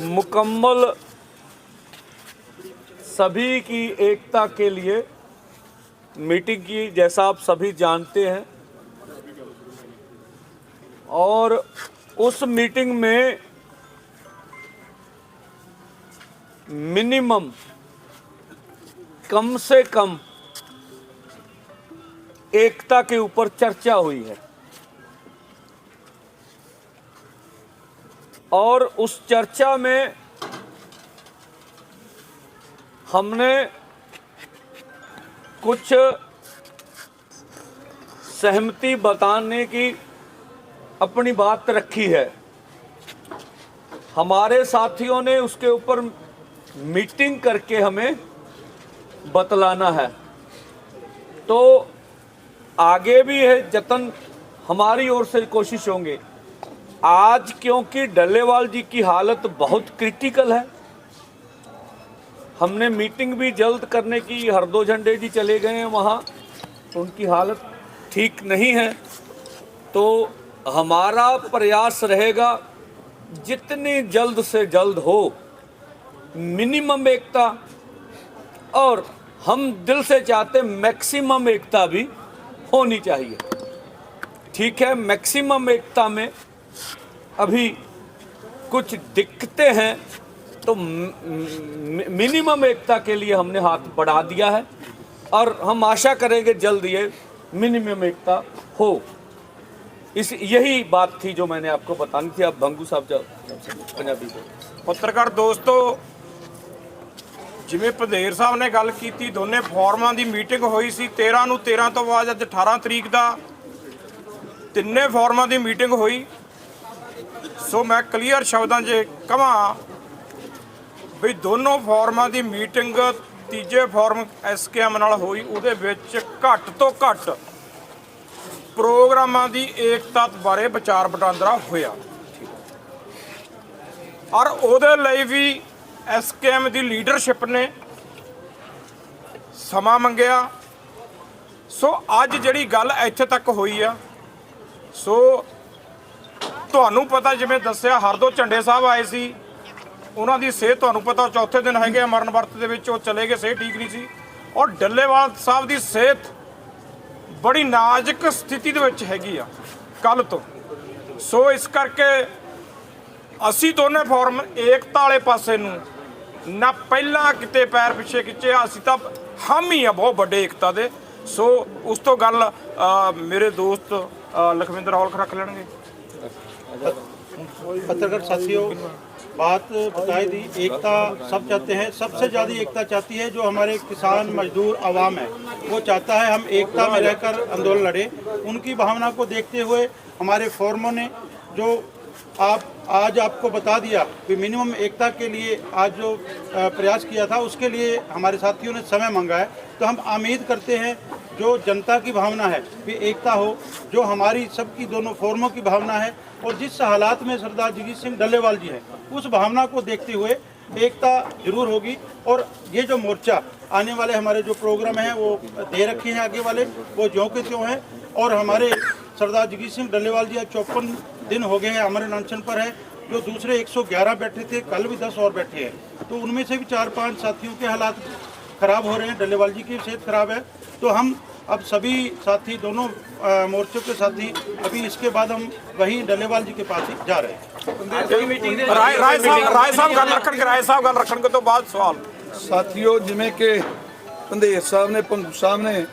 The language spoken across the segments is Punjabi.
मुकम्मल सभी की एकता के लिए मीटिंग की, जैसा आप सभी जानते हैं। और उस मीटिंग में मिनिमम कम से कम एकता के ऊपर चर्चा हुई है। और उस चर्चा में हमने कुछ सहमति बताने की अपनी बात रखी है। हमारे साथियों ने उसके ऊपर मीटिंग करके हमें बतलाना है। तो आगे भी है, जतन हमारी ओर से कोशिश होंगे। आज क्योंकि डल्लेवाल जी की हालत बहुत क्रिटिकल है, हमने मीटिंग भी जल्द करने की, हरदो झंडे जी चले गए हैं वहाँ, उनकी हालत ठीक नहीं है तो हमारा प्रयास रहेगा जितनी जल्द से जल्द हो मिनिमम एकता, और हम दिल से चाहते मैक्सिमम एकता भी होनी चाहिए। ठीक है मैक्सिमम एकता में अभी कुछ दिक्कतें हैं तो मिनिमम एकता के लिए हमने हाथ बढ़ा दिया है और हम आशा करेंगे जल्द ये मिनिमम एकता हो इस यही बात थी जो मैंने आपको बतानी थी आप भंगू साहब जब पंजाबी बोलो। ਪੱਤਰਕਾਰ ਦੋਸਤੋ ਜਿਵੇਂ ਪਧੇਰ ਸਾਹਿਬ ਨੇ ਗੱਲ ਕੀਤੀ ਦੋਨੇ ਫੋਰਮਾਂ ਦੀ ਮੀਟਿੰਗ ਹੋਈ ਸੀ 13 ਨੂੰ 13 ਤੋਂ ਬਾਅਦ ਅੱਜ 18 ਤਰੀਕ ਦਾ ਤਿੰਨੇ ਫੋਰਮਾਂ ਦੀ ਮੀਟਿੰਗ ਹੋਈ ਸੋ ਮੈਂ ਕਲੀਅਰ ਸ਼ਬਦਾਂ 'ਚ ਕਹਾਂ ਵੀ ਦੋਨੋਂ ਫੋਰਮਾਂ ਦੀ ਮੀਟਿੰਗ ਤੀਜੇ ਫੋਰਮ ਐਸਕੇਐਮ ਨਾਲ ਹੋਈ, ਉਹਦੇ ਵਿੱਚ ਘੱਟ ਤੋਂ ਘੱਟ ਪ੍ਰੋਗਰਾਮਾਂ ਦੀ ਏਕਤਾ ਬਾਰੇ ਵਿਚਾਰ ਵਟਾਂਦਰਾ ਹੋਇਆ। ਔਰ ਉਹਦੇ ਲਈ ਵੀ ਐਸਕੇਐਮ ਦੀ ਲੀਡਰਸ਼ਿਪ ਨੇ ਸਮਾਂ ਮੰਗਿਆ। ਸੋ ਅੱਜ ਜਿਹੜੀ ਗੱਲ ਇੱਥੇ ਤੱਕ ਹੋਈ ਆ ਸੋ ਤੁਹਾਨੂੰ ਪਤਾ, ਜਿਵੇਂ ਦੱਸਿਆ, ਹਰਦੋ ਝੰਡੇ ਸਾਹਿਬ ਆਏ ਸੀ। ਉਹਨਾਂ ਦੀ ਸਿਹਤ ਤੁਹਾਨੂੰ ਪਤਾ ਚੌਥੇ ਦਿਨ ਹੈਗੇ ਆ, ਮਰਨ ਵਰਤ ਦੇ ਵਿੱਚ ਉਹ ਚਲੇ ਗਏ, ਸਿਹਤ ਠੀਕ ਨਹੀਂ ਸੀ। ਔਰ ਡੱਲੇਵਾਲ ਸਾਹਿਬ ਦੀ ਸਿਹਤ ਬੜੀ ਨਾਜ਼ੁਕ ਸਥਿਤੀ ਦੇ ਵਿੱਚ ਹੈਗੀ ਆ ਕੱਲ ਤੋਂ। ਸੋ ਇਸ ਕਰਕੇ ਅਸੀਂ ਦੋਨੇ ਫੋਰਮ ਏਕਤਾ ਵਾਲੇ ਪਾਸੇ ਨੂੰ ਨਾ ਪਹਿਲਾਂ ਕਿਤੇ ਪੈਰ ਪਿੱਛੇ ਖਿੱਚਿਆ, ਅਸੀਂ ਤਾਂ ਹਮ ਹੀ ਆ, ਬਹੁਤ ਵੱਡੇ ਏਕਤਾ ਦੇ। ਸੋ ਉਸ ਤੋਂ ਗੱਲ ਮੇਰੇ ਦੋਸਤ ਲਖਵਿੰਦਰ ਹੌਲਖ ਰੱਖ ਲੈਣਗੇ। पत्रकार साथियों, बात बताई दी, एकता सब चाहते हैं, सबसे ज़्यादा एकता चाहती है जो हमारे किसान मजदूर आवाम है। वो चाहता है हम एकता में रहकर आंदोलन लड़े। उनकी भावना को देखते हुए हमारे फोरमों ने जो आप, आज आपको बता दिया कि मिनिमम एकता के लिए आज जो प्रयास किया था, उसके लिए हमारे साथियों ने समय मांगा है। तो हम उम्मीद करते हैं जो जनता की भावना है कि एकता हो, जो हमारी सबकी दोनों फोरमों की भावना है और जिस हालात में सरदार जगजीत सिंह डल्लेवाल जी हैं, उस भावना को देखते हुए एकता ज़रूर होगी और ये जो मोर्चा आने वाले हमारे जो प्रोग्राम हैं, वो दे रखे हैं आगे वाले, वो ज्यों के त्यों हैं और हमारे सरदार जगजीत सिंह डल्लेवाल जी आज चौपन दिन हो गए हैं, अमर अनशन पर है, जो दूसरे 111 बैठे थे, कल भी 10 और बैठे हैं तो उनमें से भी चार पाँच साथियों के हालात खराब हो रहे हैं डल्लेवाल जी की सेहत खराब है तो हम अब सभी साथी दोनों अ, मोर्चों के साथी अभी इसके बाद हम वही डल्लेवाल जी के पास ही जा रहे हैं ਰਾਏ ਰਾਏ ਸਾਹਿਬ ਰਾਏ ਸਾਹਿਬ ਗੱਲ ਰੱਖਣਗੇ ਰਾਏ ਸਾਹਿਬ ਗੱਲ ਰੱਖਣਗੇ ਤੋਂ ਬਾਅਦ ਸਵਾਲ ਸਾਥੀਓ ਜਿਵੇਂ ਕਿ ਪੰਦੇਰ ਸਾਹਿਬ ਨੇ ਭੰਗੂ ਸਾਹਿਬ ਨੇ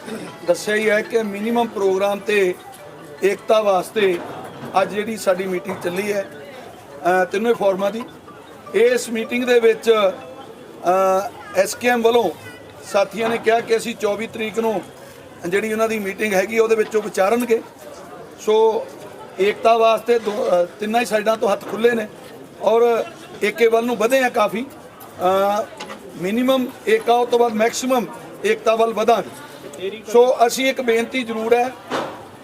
ਦੱਸਿਆ ਹੀ ਹੈ ਕਿ ਮਿਨੀਮਮ ਪ੍ਰੋਗਰਾਮ ਤੇ ਏਕਤਾ ਵਾਸਤੇ ਅੱਜ ਜਿਹੜੀ ਸਾਡੀ ਮੀਟਿੰਗ ਚੱਲੀ ਹੈ ਅ, ਤਿੰਨੇ ਫੋਰਮਾਂ ਦੀ ਇਸ ਮੀਟਿੰਗ ਦੇ ਵਿੱਚ ਐਸਕੇਐਮ ਵੱਲੋਂ ਸਾਥੀਆਂ ਨੇ ਕਿਹਾ ਕਿ ਅਸੀਂ 24 ਤਰੀਕ ਨੂੰ ਜਿਹੜੀ ਉਹਨਾਂ ਦੀ ਮੀਟਿੰਗ ਹੈਗੀ, ਉਹਦੇ ਵਿੱਚ ਉਹ ਵਿਚਾਰਨਗੇ। ਸੋ ਏਕਤਾ ਵਾਸਤੇ ਦੋ- ਤਿੰਨਾਂ ਹੀ ਸਾਈਡਾਂ ਤੋਂ ਹੱਥ ਖੁੱਲੇ ਨੇ ਔਰ ਏਕੇ ਵੱਲ ਨੂੰ ਵਧੇ ਆ ਕਾਫੀ। ਮਿਨੀਮਮ ਏਕਾ ਉਸ ਤੋਂ ਬਾਅਦ ਮੈਕਸਿਮਮ ਏਕਤਾ ਵੱਲ ਵਧਾਂਗੇ। ਸੋ ਅਸੀਂ ਇੱਕ ਬੇਨਤੀ ਜ਼ਰੂਰ ਹੈ,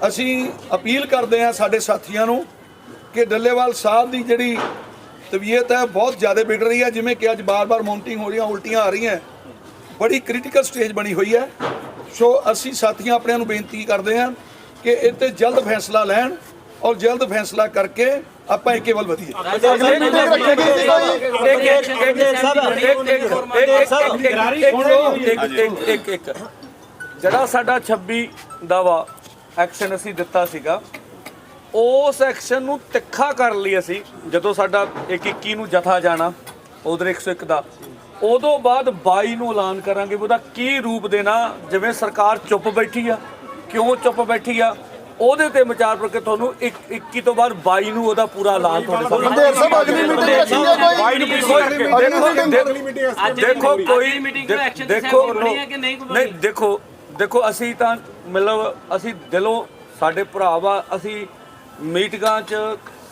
ਅਸੀਂ ਅਪੀਲ ਕਰਦੇ ਹਾਂ ਸਾਡੇ ਸਾਥੀਆਂ ਨੂੰ ਕਿ ਡੱਲੇਵਾਲ ਸਾਹਿਬ ਦੀ ਜਿਹੜੀ ਤਬੀਅਤ ਹੈ, ਬਹੁਤ ਜ਼ਿਆਦਾ ਵਿਗੜ ਰਹੀ ਹੈ। ਜਿਵੇਂ ਕਿ ਅੱਜ ਬਾਰ-ਬਾਰ ਮਾਊਂਟਿੰਗ ਹੋ ਰਹੀਆਂ, ਉਲਟੀਆਂ ਆ ਰਹੀਆਂ। ਬੜੀ ਕ੍ਰਿਟੀਕਲ ਸਟੇਜ ਬਣੀ ਹੋਈ ਹੈ ਸੋ ਅਸੀਂ ਸਾਥੀਆਂ ਆਪਣਿਆਂ ਨੂੰ ਬੇਨਤੀ ਕਰਦੇ ਹਾਂ ਕਿ ਇਹ ਤੇ ਜਲਦ ਫੈਸਲਾ ਲੈਣ ਔਰ ਜਲਦ ਫੈਸਲਾ ਕਰਕੇ ਆਪਾਂ ਇਹ ਕੇਵਲ ਵਧੀਏ ਇੱਕ ਇੱਕ ਜਿਹੜਾ ਸਾਡਾ 26 ਦਾ ਵਾ ਐਕਸ਼ਨ ਅਸੀਂ ਦਿੱਤਾ ਸੀਗਾ ਉਸ ਐਕਸ਼ਨ ਨੂੰ ਤਿੱਖਾ ਕਰ ਲਈ ਅਸੀਂ ਜਦੋਂ ਸਾਡਾ 121 ਨੂੰ ਜਥਾ ਜਾਣਾ ਉਧਰ 101 ਦਾ ਉਦੋਂ ਬਾਅਦ 22 ਨੂੰ ਐਲਾਨ ਕਰਾਂਗੇ ਵੀ ਉਹਦਾ ਕੀ ਰੂਪ ਦੇਣਾ ਜਿਵੇਂ ਸਰਕਾਰ ਚੁੱਪ ਬੈਠੀ ਆ ਕਿਉਂ ਚੁੱਪ ਬੈਠੀ ਆ ਉਹਦੇ ਤੇ ਵਿਚਾਰ ਕਰਕੇ ਤੁਹਾਨੂੰ 21 ਤੋਂ ਬਾਅਦ 22 ਨੂੰ ਉਹਦਾ ਪੂਰਾ ਐਲਾਨ ਤੁਹਾਡੇ ਸਾਹਮਣੇ ਢੇਰ ਸਾਹਿਬ ਅਗਲੀ ਮੀਟਿੰਗ ਰੱਖੀ ਹੈ ਕੋਈ? ਬਾਈ ਨੂੰ ਪਿੱਛੇ ਕਰਕੇ ਦੇਖੋ ਦੇਖੋ ਕੋਈ ਦੇਖੋ ਨਹੀਂ ਦੇਖੋ ਦੇਖੋ ਅਸੀਂ ਤਾਂ ਮਤਲਬ ਅਸੀਂ ਦਿਲੋਂ ਸਾਡੇ ਭਰਾ ਵਾ ਅਸੀਂ ਮੀਟਿੰਗਾਂ 'ਚ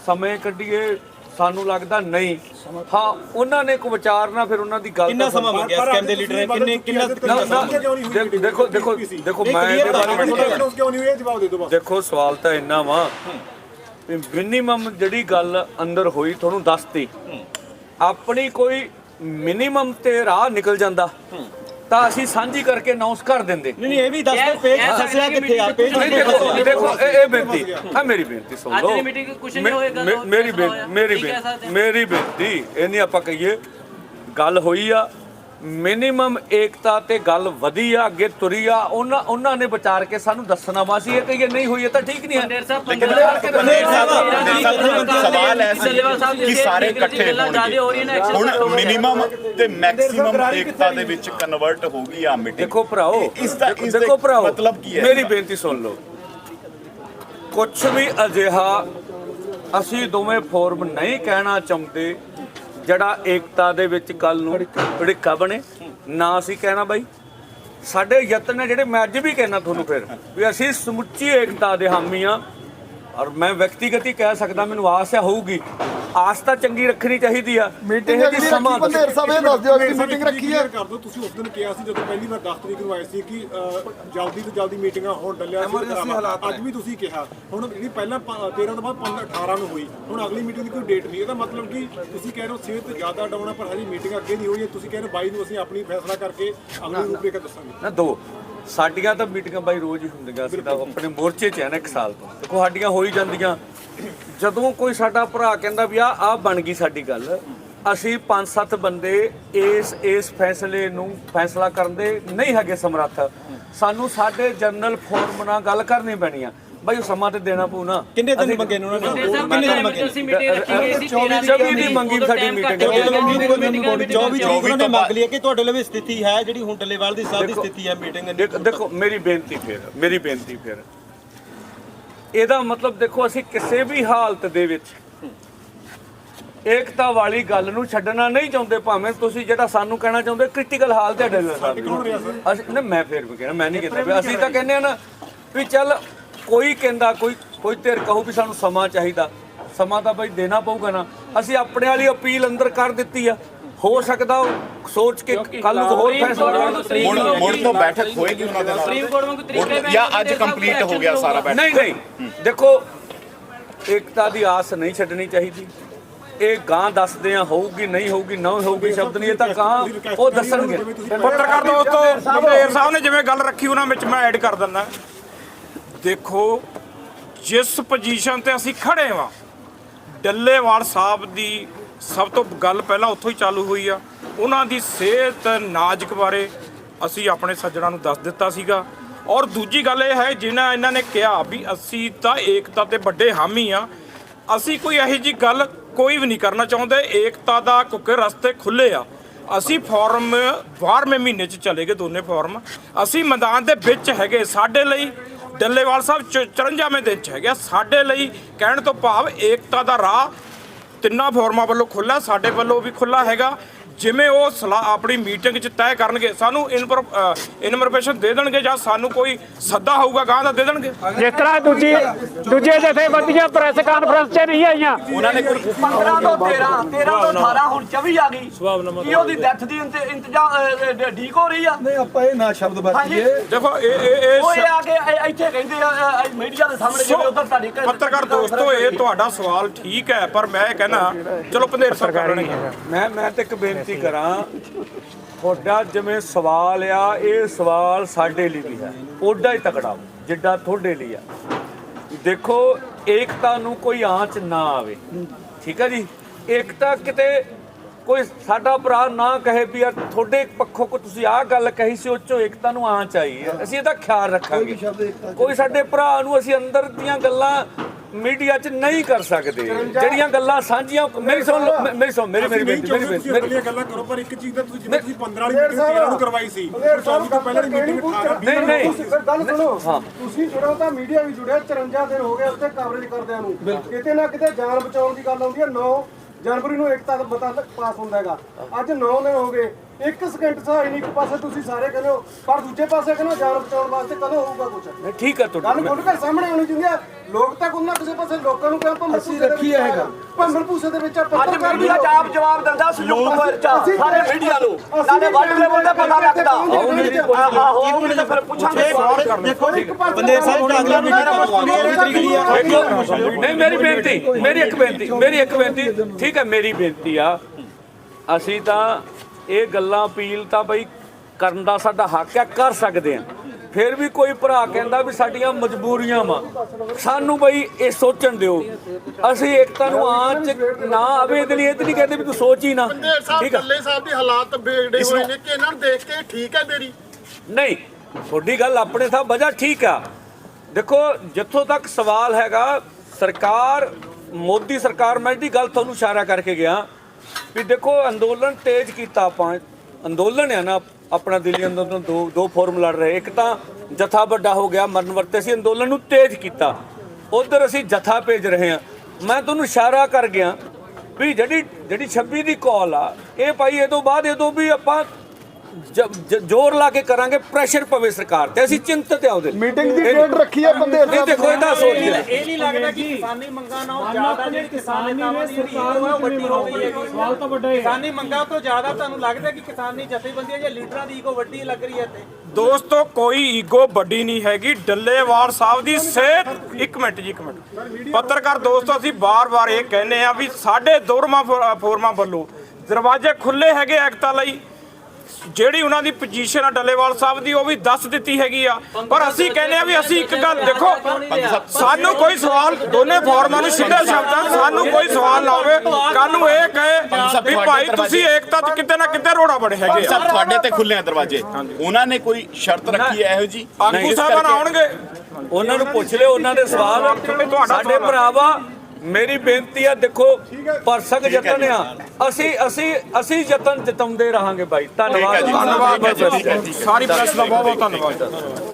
ਸਮੇਂ ਕੱਢੀਏ ਸਾਨੂੰ ਲੱਗਦਾ ਨਹੀਂ। ਹਾਂ ਉਹਨਾਂ ਨੇ ਕੋ ਵਿਚਾਰਨਾ ਫਿਰ ਉਹਨਾਂ ਦੀ ਗੱਲ ਕਿੰਨਾ ਸਮਾਂ ਮੰਗਿਆ ਸਕੈਮ ਦੇ ਲੀਡਰ ਨੇ? ਕਿੰਨੇ ਕਿੰਨਾ ਦੇਖੋ ਦੇਖੋ ਦੇਖੋ ਮੈਂ ਇਹਦੇ ਬਾਰੇ ਕਿਉਂ ਨਹੀਂ ਹੋਇਆ? ਜਵਾਬ ਦੇ ਦਿਓ ਬਸ। ਦੇਖੋ ਸਵਾਲ ਤਾਂ ਇੰਨਾ ਵਾ ਵੀ ਮਿਨੀਮਮ ਜਿਹੜੀ ਗੱਲ ਅੰਦਰ ਹੋਈ ਤੁਹਾਨੂੰ ਦੱਸਤੀ। ਆਪਣੀ ਕੋਈ ਮਿਨੀਮਮ ਤੇ ਰਾਹ ਨਿਕਲ ਜਾਂਦਾ। ਤਾਂ ਅਸੀਂ ਸਾਂਝੀ ਕਰਕੇ ਅਨਾਉਂਸ ਕਰ ਦਿੰਦੇ। ਨਹੀਂ ਨਹੀਂ ਇਹ ਵੀ ਦੱਸ ਦਿਓ ਪੇਜ ਫਸਿਆ ਕਿੱਥੇ ਆ ਪੇਜ ਨਹੀਂ ਦੇਖੋ ਦੇਖੋ ਇਹ ਇਹ ਬੇਨਤੀ ਆ ਮੇਰੀ ਬੇਨਤੀ ਸੁਣ ਅੱਜ ਲਓ। ਦੀ meeting 'ਚ ਕੁਛ ਨਹੀਂ ਹੋਏਗਾ, ਮੇਰੀ ਬੇਨਤੀ? ਮੇਰੀ ਬੇਨਤੀ ਇਹ ਨਹੀਂ ਆਪਾਂ ਕਹੀਏ ਗੱਲ ਹੋਈ ਆ ਮਿਨੀਮਮ ਏਕਤਾ ਤੇ ਗੱਲ ਵਧੀ ਆ ਅੱਗੇ ਤੁਰੀ ਆ ਉਹਨਾਂ ਉਹਨਾਂ ਨੇ ਵਿਚਾਰ ਕੇ ਸਾਨੂੰ ਦੱਸਣਾ ਵਾ ਸੀ ਇਹ ਕਹੀਏ ਨਹੀਂ ਹੋਈ ਇਹ ਤਾਂ ਠੀਕ ਨਹੀਂ ਹੈ। ਲੇਕਿਨ। ਸਵਾਲ ਹੈ ਕਿ ਸਾਰੇ ਇਕੱਠੇ ਹੋਣਗੇ। ਹੁਣ ਮਿਨੀਮਮ ਤੇ ਮੈਕਸਿਮਮ ਏਕਤਾ ਦੇ ਵਿੱਚ ਕਨਵਰਟ ਹੋ ਗਈ ਆ ਮੀਟਿੰਗ ਦੇਖੋ ਭਰਾਓ ਇਸ ਦਾ ਦੇਖੋ ਭਰਾਓ ਮਤਲਬ ਕੀ ਹੈ? ਮੇਰੀ ਬੇਨਤੀ ਸੁਣ ਲਓ। ਕੁਝ ਵੀ ਅਜਿਹਾ ਅਸੀਂ ਦੋਵੇਂ ਫੋਰਮ ਨਹੀਂ ਕਹਿਣਾ ਚਾਹੁੰਦੇ ਜਿਹੜਾ ਏਕਤਾ ਦੇ ਵਿੱਚ ਕੱਲ ਨੂੰ ਭੜਿੱਕਾ। ਬਣੇ। ਨਾ ਅਸੀਂ ਕਹਿਣਾ ਬਾਈ। ਸਾਡੇ ਯਤਨ ਨੇ ਜਿਹੜੇ ਮੈਂ ਅੱਜ ਵੀ ਕਹਿਣਾ ਤੁਹਾਨੂੰ ਫਿਰ ਵੀ ਅਸੀਂ ਸਮੁੱਚੀ ਏਕਤਾ ਦੇ ਹਾਮੀ ਆ ਔਰ ਮੈਂ ਵਿਅਕਤੀਗਤ ਹੀ ਕਹਿ ਸਕਦਾ ਮੈਨੂੰ ਆਸ ਹੈ ਹੋਊਗੀ। ਆਸ ਤਾਂ ਚੰਗੀ ਰੱਖਣੀ ਚਾਹੀਦੀ ਆ। ਮੀਟਿੰਗ ਇਹ ਅਗਲੀ ਜੀ ਰੱਖੀ ਸਮਾਂ ਬੰਦੇਰ ਸਾਹਿਬ ਇਹ ਦੱਸ ਦਿਓ ਅਗਲੀ ਮੀਟਿੰਗ ਰੱਖੀ ਹੈ। ਕਰ ਦਿਓ। ਤੁਸੀਂ ਉਸ ਦਿਨ ਕਿਹਾ ਸੀ ਜਦੋਂ ਪਹਿਲੀ ਵਾਰ 10 ਤਰੀਕ ਨੂੰ ਆਏ ਸੀ ਕਿ ਜਲਦੀ ਤੋਂ ਜਲਦੀ ਮੀਟਿੰਗਾਂ ਹੋਣ ਡੱਲਿਆ ਸੀ ਅੱਜ ਵੀ ਤੁਸੀਂ ਕਿਹਾ। ਹੁਣ ਜਿਹੜੀ ਪਹਿਲਾਂ ਪ- 13 ਤੋਂ ਬਾਅਦ 15 18 ਨੂੰ ਹੋਈ ਹੁਣ ਅਗਲੀ ਮੀਟਿੰਗ ਦੀ ਕੋਈ ਡੇਟ ਨਹੀਂ। ਇਹਦਾ ਮਤਲਬ ਕਿ ਤੁਸੀਂ ਕਹਿ ਰਹੇ ਹੋ ਸਿਹਤ ਜ਼ਿਆਦਾ ਡਾਉਣਾ ਪਰ ਹਜੇ ਮੀਟਿੰਗ ਅੱਗੇ ਨਹੀਂ ਹੋਈ। ਤੁਸੀਂ ਕਹਿ ਰਹੇ ਹੋ 22 ਨੂੰ ਅਸੀਂ ਆਪਣੀ ਫੈਸਲਾ ਕਰਕੇ ਅਗਲੀ ਰੂਪਰੇਖਾ ਦੱਸਾਂਗੇ। ਨਾ ਦੋ। ਸਾਡੀਆਂ ਤਾਂ ਮੀਟਿੰਗਾਂ ਬਾਈ ਰੋਜ਼ ਹੀ ਹੁੰਦੀਆਂ ਅਸੀਂ ਤਾਂ ਆਪਣੇ ਮੋਰਚੇ 'ਚ ਆ ਨਾ ਇੱਕ ਸਾਲ ਤੋਂ। ਦੇਖੋ ਸਾਡੀਆਂ ਹੋ ਹੀ ਜਾਂਦੀਆਂ। ਜਦੋਂ ਕੋਈ ਸਾਡਾ ਭਰਾ ਕਹਿੰਦਾ ਵੀ ਆ ਆ ਬਣ ਗਈ ਸਾਡੀ ਗੱਲ ਅਸੀਂ ਪੰਜ ਸੱਤ ਬੰਦੇ ਇਸ ਇਸ ਫੈਸਲੇ ਨੂੰ ਫੈਸਲਾ ਕਰਨ ਦੇ ਨਹੀਂ ਹੈਗੇ ਸਮਰੱਥ। ਸਾਨੂੰ ਸਾਡੇ ਜਨਰਲ ਫੋਰਮ ਨਾਲ ਗੱਲ ਕਰਨੀ ਪੈਣੀ ਆ। ਬਾਈ ਉਹ ਸਮਾਂ ਤੇ ਦੇਣਾ ਪਊ ਨਾ। ਕਿੰਨੇ ਦਿਨ ਮੰਗੇ ਨੇ ਉਹਨਾਂ ਨੇ? ਕਿੰਨੇ ਦਿਨ ਮੰਗੇ? ਤੁਸੀਂ ਮੀਟਿੰਗ ਰੱਖੀ ਗਈ ਸੀ 24 ਦੀ ਮੰਗੀ ਸਾਡੀ ਹੈ। 24 ਤਰੀਕ ਉਹਨਾਂ ਨੇ ਮੰਗ ਲਈ ਕਿ ਤੁਹਾਡੇ ਲਈ ਸਥਿਤੀ ਹੈ ਜਿਹੜੀ ਹੁਣ ਡੱਲੇਵਾਲ ਦੀ ਸਾਹਿਬ ਦੀ ਸਥਿਤੀ ਹੈ ਮੀਟਿੰਗ ਦੇਖੋ ਦੇਖੋ ਮੇਰੀ ਬੇਨਤੀ ਫਿਰ ਮੇਰੀ ਬੇਨਤੀ ਫਿਰ। ਇਹਦਾ ਮਤਲਬ ਦੇਖੋ ਅਸੀਂ ਕਿਸੇ ਵੀ ਹਾਲਤ ਦੇ ਵਿੱਚ ਏਕਤਾ ਵਾਲੀ ਗੱਲ ਨੂੰ ਛੱਡਣਾ ਨਹੀਂ ਚਾਹੁੰਦੇ ਭਾਵੇਂ ਤੁਸੀਂ ਜਿਹੜਾ ਸਾਨੂੰ ਕਹਿਣਾ ਚਾਹੁੰਦੇ ਕ੍ਰਿਟੀਕਲ ਹਾਲਤ ਹੈ ਡੇਲਰ ਸਾਹਿਬ ਅਸੀਂ ਨਾ ਮੈਂ ਫਿਰ ਵੀ ਕਹਿਣਾ ਮੈਂ ਨਹੀਂ ਕਹਿੰਦਾ ਅਸੀਂ ਤਾਂ ਕਹਿੰਦੇ ਆ ਨਾ ਵੀ ਚੱਲ ਕੋਈ ਕਹਿੰਦਾ ਕੋਈ ਕੋਈ ਧਿਰ ਕਹੂ ਵੀ ਸਾਨੂੰ ਸਮਾਂ ਚਾਹੀਦਾ। ਸਮਾਂ ਤਾਂ ਬਈ ਦੇਣਾ ਪਊਗਾ ਨਾ। ਅਸੀਂ ਆਪਣੇ ਵਾਲੀ ਅਪੀਲ ਅੰਦਰ ਕਰ ਦਿੱਤੀ ਆ। ਹੋ ਸਕਦਾ ਉਹ ਸੋਚ ਕੇ ਕੱਲ ਨੂੰ ਹੋਰ ਫੈਸਲਾ ਮੁੜ ਮੁੜ ਤੋਂ ਬੈਠਕ ਹੋਏਗੀ ਉਹਨਾਂ ਦੇ ਸੁਪਰੀਮ ਕੋਰਟ ਵਾਂਗੂ ਤਰੀਕੇ ਨਾਲ ਜਾਂ ਅੱਜ ਕੰਪਲੀਟ ਹੋ ਗਿਆ ਸਾਰਾ ਬੈਠਕ। ਨਹੀਂ ਨਹੀਂ। ਦੇਖੋ ਏਕਤਾ ਦੀ ਆਸ ਨਹੀਂ ਛੱਡਣੀ ਚਾਹੀਦੀ। ਇਹ ਗਾਂ ਦੱਸਦੇ ਆ ਹੋਊਗੀ ਨਹੀਂ ਹੋਊਗੀ ਨਾ ਹੋਊਗੀ ਸ਼ਬਦ ਨਹੀਂ। ਇਹ ਤਾਂ ਗਾਂ ਉਹ ਦੱਸਣਗੇ। ਪੱਤਰਕਾਰ ਦੋਸਤੋ ਸਾਹਿਬ ਨੇ ਜਿਵੇਂ ਗੱਲ ਰੱਖੀ ਉਹਨਾਂ ਵਿੱਚ ਮੈਂ ਐਡ ਕਰ ਦਿੰਦਾ। ਦੇਖੋ, ਜਿਸ ਪੋਜੀਸ਼ਨ ਤੇ ਅਸੀਂ ਖੜੇ ਵਾਂ ਡੱਲੇਵਾਲ ਸਾਹਿਬ ਦੀ ਸਭ ਤੋਂ ਗੱਲ ਪਹਿਲਾਂ ਉੱਥੋਂ ਹੀ ਚਾਲੂ ਹੋਈ ਆ। ਉਹਨਾਂ ਦੀ ਸਿਹਤ ਨਾਜ਼ੁਕ ਬਾਰੇ ਅਸੀਂ ਆਪਣੇ ਸੱਜਣਾ ਨੂੰ ਦੱਸ ਦਿੱਤਾ ਸੀਗਾ। ਔਰ ਦੂਜੀ ਗੱਲ ਇਹ ਹੈ, ਜਿਨ੍ਹਾਂ ਇਹਨਾਂ ਨੇ ਕਿਹਾ ਵੀ ਅਸੀਂ ਤਾਂ ਏਕਤਾ ਤੇ ਵੱਡੇ ਹਾਮੀ ਆ, ਅਸੀਂ ਕੋਈ ਇਹੋ ਜੀ ਗੱਲ ਕੋਈ ਵੀ ਨਹੀਂ ਕਰਨਾ ਚਾਹੁੰਦੇ। ਏਕਤਾ ਦਾ ਕਿਉਂਕਿ ਰਸਤੇ ਖੁੱਲੇ ਆ। ਅਸੀਂ ਫੋਰਮ 12ਵੇਂ ਮਹੀਨੇ ਚ ਚਲੇ ਗਏ ਦੋਨੇ ਫੋਰਮ। ਅਸੀਂ ਮੈਦਾਨ ਦੇ ਵਿੱਚ ਹੈਗੇ ਸਾਡੇ ਲਈ ਡੱਲੇਵਾਲ ਸਾਹਿਬ 54ਵੇਂ ਦਿਨ ਚ ਹੈਗੇ ਆ। ਸਾਡੇ ਲਈ ਕਹਿਣ ਤੋਂ ਭਾਵ ਏਕਤਾ ਦਾ ਰਾਹ ਤਿੰਨਾਂ ਫੋਰਮਾਂ ਵੱਲੋਂ ਖੁੱਲਾ ਸਾਡੇ ਵੱਲੋਂ ਵੀ ਖੁੱਲਾ ਹੈਗਾ ਜਿਵੇਂ ਉਹ ਸਲਾਹ ਆਪਣੀ ਮੀਟਿੰਗ 'ਚ ਤੈਅ ਕਰਨਗੇ ਸਾਨੂੰ ਇਨਫੋਰਮੇਸ਼ਨ ਦੇ ਦੇਣਗੇ ਜਾਂ ਸਾਨੂੰ ਕੋਈ ਸੱਦਾ ਹੋਊਗਾ ਗਾਂ ਦਾ ਦੇ ਦੇਣਗੇ। ਜਿਸ ਤਰ੍ਹਾਂ ਦੂਜੀ ਦੂਜੇ ਜਥੇਬੰਦੀਆਂ ਪ੍ਰੈਸ ਕਾਨਫਰੰਸ 'ਚ ਨਹੀਂ ਆਈਆਂ। ਉਹਨਾਂ ਨੇ ਕੋਈ 15 ਤੋਂ 13 13 ਤੋਂ 18 ਹੁਣ 24 ਆ ਗਈ। ਕੀ ਉਹਦੀ ਡੈਥ ਦੀ ਇੰਤ- ਇੰਤਜ਼ਾਮ ਢੀਕ ਹੋ ਰਹੀ ਆ? ਨਹੀਂ ਆਪਾਂ ਇਹ ਨਾ ਸ਼ਬਦ ਵਰਤੀਏ। ਦੇਖੋ ਇਹ ਇਹ ਇਹ ਉਹ ਇਹ ਆ ਕੇ ਇੱਥੇ ਕਹਿੰਦੇ ਆ ਮੀਡੀਆ ਦੇ ਸਾਹਮਣੇ ਜਿਵੇਂ ਉਧਰ ਤੁਹਾਡੀ ਪੱਤਰਕਾਰ ਦੋਸਤੋ ਇਹ ਤੁਹਾਡਾ ਸਵਾਲ ਠੀਕ ਹੈ ਪਰ ਮੈਂ ਕਹਿੰਦਾ ਚਲੋ ਪੰਦੇਰ ਸਾਹਿਬ ਕਰ ਲੈਣਗੇ। ਮੈਂ ਮੈਂ ਤੇ ਇੱਕ ਬੇਨਤੀ ਕਰਾਂ? ਤੁਹਾਡਾ ਜਿਵੇਂ ਸਵਾਲ ਆ ਇਹ ਸਵਾਲ ਸਾਡੇ ਲਈ ਵੀ ਹੈ। ਓਡਾ ਹੀ ਤਕੜਾ ਜਿੱਡਾ ਤੁਹਾਡੇ ਲਈ ਆ। ਦੇਖੋ ਏਕਤਾ ਨੂੰ ਕੋਈ ਆਂਚ ਨਾ ਆਵੇ। ਠੀਕ ਹੈ ਜੀ? ਏਕਤਾ ਕਿਤੇ ਕੋਈ ਸਾਡਾ ਭਰਾ ਨਾ ਕਹੇ ਵੀ ਯਾਰ ਤੁਹਾਡੇ ਪੱਖੋਂ ਕੋ ਤੁਸੀਂ ਆਹ ਗੱਲ ਕਹੀ ਸੀ ਉਹ ਚੋਂ ਏਕਤਾ ਨੂੰ ਆਂਚ ਆਈ ਹੈ। ਅਸੀਂ ਇਹਦਾ ਖਿਆਲ ਰੱਖਾਂਗੇ। ਕੋਈ ਸਾਡੇ ਭਰਾ ਨੂੰ ਅਸੀਂ ਅੰਦਰ ਦੀਆਂ ਗੱਲਾਂ ਮੀਡੀਆ 'ਚ ਨਹੀਂ ਕਰ ਸਕਦੇ। ਜਿਹੜੀਆਂ ਗੱਲਾਂ ਸਾਂਝੀਆਂ ਮੇਰੀ ਸੁਣ ਲਓ, ਮੇਰੀ ਸੁਣ ਮੇਰੀ ਮੇਰੀ ਬੇਨਤੀ ਮੇਰੀ ਬੇਨਤੀ ਮੇਰੀ- ਮੇਰੀ ਗੱਲਾਂ ਕਰੋ ਪਰ ਇੱਕ ਚੀਜ਼ ਦਾ ਤੁਸੀਂ ਜਿਵੇਂ ਤੁਸੀਂ 15 ਵਾਲੀ ਮੀਟਿੰਗ 13 ਨੂੰ ਕਰਵਾਈ ਸੀ। ਫਿਰ 24 ਤੋਂ ਪਹਿਲਾਂ ਦੀ ਮੀਟਿੰਗ 18 ਨਹੀਂ ਨਹੀਂ ਫਿਰ ਗੱਲ ਸੁਣੋ। ਤੁਸੀਂ ਜੁੜੋ ਤਾਂ ਮੀਡੀਆ ਵੀ ਜੁੜਿਆ 54 ਦਿਨ ਹੋ ਗਏ ਉੱਤੇ ਕਵਰੇਜ ਕਰਦਿਆਂ ਨੂੰ। ਕਿਤੇ ਨਾ ਕਿਤੇ ਜਾਨ ਬਚਾਉਣ ਦੀ ਗੱਲ ਆਉਂਦੀ ਹੈ। 9 ਜਨਵਰੀ ਨੂੰ ਦਾ ਮਤਾ ਪਾਸ ਹੁੰਦਾ ਹੈਗਾ। ਅੱਜ 9 ਦਿਨ ਹੋ ਗਏ। ਇੱਕ ਸਕਿੰਟ ਸਹਾਈ ਨਹੀਂ ਇੱਕ ਪਾਸੇ ਤੁਸੀਂ ਸਾਰੇ ਕਹਿੰਦੇ ਹੋ ਪਰ ਦੂਜੇ ਪਾਸੇ ਕਹਿੰਦੇ ਹੋ ਜਾਨ ਬਚਾਉਣ ਵਾਸਤੇ ਕਦੋਂ ਹੋਊਗਾ ਕੁਝ ਨਹੀਂ, ਠੀਕ ਹੈ ਗੱਲ ਤੁਹਾਡੀ ਖੁੱਲ ਕੇ ਸਾਹਮਣੇ ਆਉਣੀ ਚਾਹੀਦੀ ਹੈ। ਲੋਕ ਤਾਂ ਕੋਈ ਨਾ ਕਿਸੇ ਪਾਸੇ ਲੋਕਾਂ ਨੂੰ ਕਿਉਂ ਭੰਬਲ ਰੱਖੀ ਹੈਗਾ। ਭੰਬਲ ਪੂਸੇ ਦੇ ਵਿੱਚ ਅੱਜ ਪੱਤਰਕਾਰ ਵੀ ਮੀਡੀਆ ਜਾਬ ਜਵਾਬ ਦਿੰਦਾ ਸੰਯੁਕਤ ਮੋਰਚਾ ਸਾਰੇ ਮੀਡੀਆ ਨੂੰ। ਨਾਲੇ ਵੱਡ ਲੈਵਲ ਤੇ ਪਤਾ ਲੱਗਦਾ। ਆਹੋ ਆਹੋ ਤੇ ਫਿਰ ਪੁੱਛਾਂਗੇ। ਦੇਖੋ ਬੰਦੇ ਸਾਹਿਬ ਦਾ ਅਗਲਾ ਮੀਟਿੰਗ ਨਹੀਂ ਮੇਰੀ ਬੇਨਤੀ ਮੇਰੀ ਇੱਕ ਬੇਨਤੀ ਮੇਰੀ ਇੱਕ ਬੇਨਤੀ ਠੀਕ ਹੈ ਮੇਰੀ ਬੇਨਤੀ ਆ। ਅਸੀਂ ਤਾਂ ਇਹ ਗੱਲਾਂ ਅਪੀਲ ਤਾਂ ਬਈ ਕਰਨ ਦਾ ਸਾਡਾ ਹੱਕ ਹੈ ਕਰ ਸਕਦੇ ਆ ਫਿਰ ਵੀ ਕੋਈ ਭਰਾ ਕਹਿੰਦਾ ਵੀ ਸਾਡੀਆਂ ਮਜਬੂਰੀਆਂ ਵਾ। ਸਾਨੂੰ ਬਈ ਇਹ ਸੋਚਣ ਦਿਓ। ਅਸੀਂ ਏਕਤਾ ਨੂੰ ਆਂਚ ਨਾ ਆਵੇ ਇਹਦੇ ਲਈ ਇਹ ਤਾਂ ਨਹੀਂ ਕਹਿੰਦੇ ਵੀ ਤੂੰ ਸੋਚ ਹੀ ਨਾ। ਠੀਕ ਆ? ਕੱਲੇ ਸਾਹਿਬ ਦੇ ਹਾਲਾਤ ਵਿਗੜੇ ਹੋਏ ਨੇ ਕਿ ਇਹਨਾਂ ਨੂੰ ਦੇਖ ਕੇ ਠੀਕ ਹੈ ਮੇਰੀ ਨਹੀਂ ਤੁਹਾਡੀ ਗੱਲ ਆਪਣੇ ਥਾਂ ਵਜ੍ਹਾ ਠੀਕ ਆ। ਦੇਖੋ ਜਿੱਥੋਂ ਤੱਕ ਸਵਾਲ ਹੈਗਾ ਸਰਕਾਰ ਮੋਦੀ ਸਰਕਾਰ ਮੈਂ ਦੀ ਗੱਲ ਤੁਹਾਨੂੰ ਇਸ਼ਾਰਾ ਕਰਕੇ ਗਿਆ ਵੀ ਦੇਖੋ, ਅੰਦੋਲਨ ਤੇਜ਼ ਕੀਤਾ ਆਪਾਂ। ਅੰਦੋਲਨ ਹੈ ਨਾ, ਆਪਣਾ ਦਿੱਲੀ ਅੰਦੋਲਨ, ਦੋ ਦੋ ਫੋਰਮ ਲੜ ਰਹੇ। ਇੱਕ ਤਾਂ ਜਥਾ ਵੱਡਾ ਹੋ ਗਿਆ, ਮਰਨ ਵਰਤੇ ਸੀ, ਅੰਦੋਲਨ ਨੂੰ ਤੇਜ਼ ਕੀਤਾ। ਉਧਰ ਅਸੀਂ ਜਥਾ ਭੇਜ ਰਹੇ ਹਾਂ। ਮੈਂ ਤੁਹਾਨੂੰ ਇਸ਼ਾਰਾ ਕਰ ਗਿਆ ਵੀ ਜਿਹੜੀ ਜਿਹੜੀ 26 ਦੀ ਕਾਲ ਆ, ਇਹ ਭਾਈ, ਇਹ ਤੋਂ ਬਾਅਦ, ਇਹ ਤੋਂ ਵੀ ਆਪਾਂ ਜ਼ੋਰ ਲਾ ਕੇ ਕਰਾਂਗੇ ਪ੍ਰੈਸ਼ਰ ਪਵੇ ਸਰਕਾਰ ਤੇ ਅਸੀਂ ਚਿੰਤਤ ਆ ਉਹਦੇ ਮੀਟਿੰਗ ਦੀ ਡੇਟ ਰੱਖੀ ਹੈ ਬੰਦੇ ਨਹੀਂ ਦੇਖੋ ਇਹਦਾ ਸੋਚ ਇਹ ਨਹੀਂ ਲੱਗਦਾ ਕਿ ਕਿਸਾਨੀ ਮੰਗਾਂ ਨਾਲੋਂ ਜ਼ਿਆਦਾ ਜਿਹੜੀ ਕਿਸਾਨ ਨੇਤਾਵਾਂ ਦੀ ਸਰਕਾਰ ਉਹ ਵੱਡੀ ਹੋ ਗਈ ਹੈ ਸਵਾਲ ਤਾਂ ਵੱਡਾ ਹੈ ਕਿਸਾਨੀ ਮੰਗਾਂ ਤੋਂ ਜ਼ਿਆਦਾ ਤੁਹਾਨੂੰ ਲੱਗਦਾ ਕਿ ਕਿਸਾਨੀ ਜਥੇਬੰਦੀਆਂ ਜਾਂ ਲੀਡਰਾਂ ਦੀ ਈਗੋ ਵੱਡੀ ਲੱਗ ਰਹੀ ਹੈ ਤੇ ਦੋਸਤੋ ਕੋਈ ਈਗੋ ਵੱਡੀ ਨਹੀਂ ਹੈਗੀ। ਡੱਲੇਵਾਲ ਸਾਹਿਬ ਦੀ ਸਿਹਤ ਇੱਕ ਮਿੰਟ ਜੀ ਇੱਕ ਮਿੰਟ। ਪੱਤਰਕਾਰ ਦੋਸਤੋ ਅਸੀਂ ਬਾਰ-ਬਾਰ ਇਹ ਕਹਿੰਦੇ ਆ ਵੀ ਸਾਡੇ ਦੋਰਮਾ ਫੋਰਮਾਂ ਵੱਲੋਂ ਦਰਵਾਜ਼ੇ ਖੁੱਲੇ ਹੈਗੇ ਐਕਤਾ ਲਈ। ਜਿਹੜੀ ਉਹਨਾਂ ਦੀ ਪੋਜੀਸ਼ਨ ਆ ਡੱਲੇਵਾਲ ਸਾਹਿਬ ਦੀ ਉਹ ਵੀ ਦੱਸ ਦਿੱਤੀ ਹੈਗੀ ਆ। ਪਰ ਅਸੀਂ ਕਹਿੰਦੇ ਆ ਵੀ ਅਸੀਂ ਇੱਕ ਗੱਲ ਦੇਖੋ ਸਾਨੂੰ ਕੋਈ ਸਵਾਲ ਦੋਨੇ ਫੋਰਮਾਂ ਨੂੰ ਸਿੱਧੇ ਸ਼ਬਦਾਂ ਸਾਨੂੰ ਕੋਈ ਸਵਾਲ ਨਾ ਹੋਵੇ। ਕੱਲ ਨੂੰ ਇਹ ਕਹੇ ਵੀ ਭਾਈ ਤੁਸੀਂ ਏਕਤਾ 'ਚ ਕਿਤੇ ਨਾ ਕਿਤੇ ਰੋੜਾ ਬੜੇ ਹੈਗੇ ਆ। ਸਭ ਤੁਹਾਡੇ ਤੇ ਖੁੱਲੇ ਆ ਦਰਵਾਜ਼ੇ। ਉਹਨਾਂ ਨੇ ਕੋਈ ਸ਼ਰਤ ਰੱਖੀ ਹੈ ਇਹੋ ਜੀ ਆਗੂ ਸਾਹਿਬਾਨ ਆਉਣਗੇ। ਉਹਨਾਂ ਨੂੰ ਪੁੱਛ ਲਿਓ ਉਹਨਾਂ ਦੇ ਸਵਾਲ। ਸਾਡੇ ਭਰਾਵਾ ਮੇਰੀ ਬੇਨਤੀ ਆ ਦੇਖੋ ਪਰਸਕ ਯਤਨ ਆ। ਅਸੀਂ ਅਸੀਂ ਅਸੀਂ ਯਤਨ ਜਤਾਉਂਦੇ ਰਹਾਂਗੇ ਬਾਈ। ਧੰਨਵਾਦ। ਧੰਨਵਾਦ। ਸਾਰੀ ਪ੍ਰੈਸ ਦਾ ਬਹੁਤ ਬਹੁਤ ਧੰਨਵਾਦ।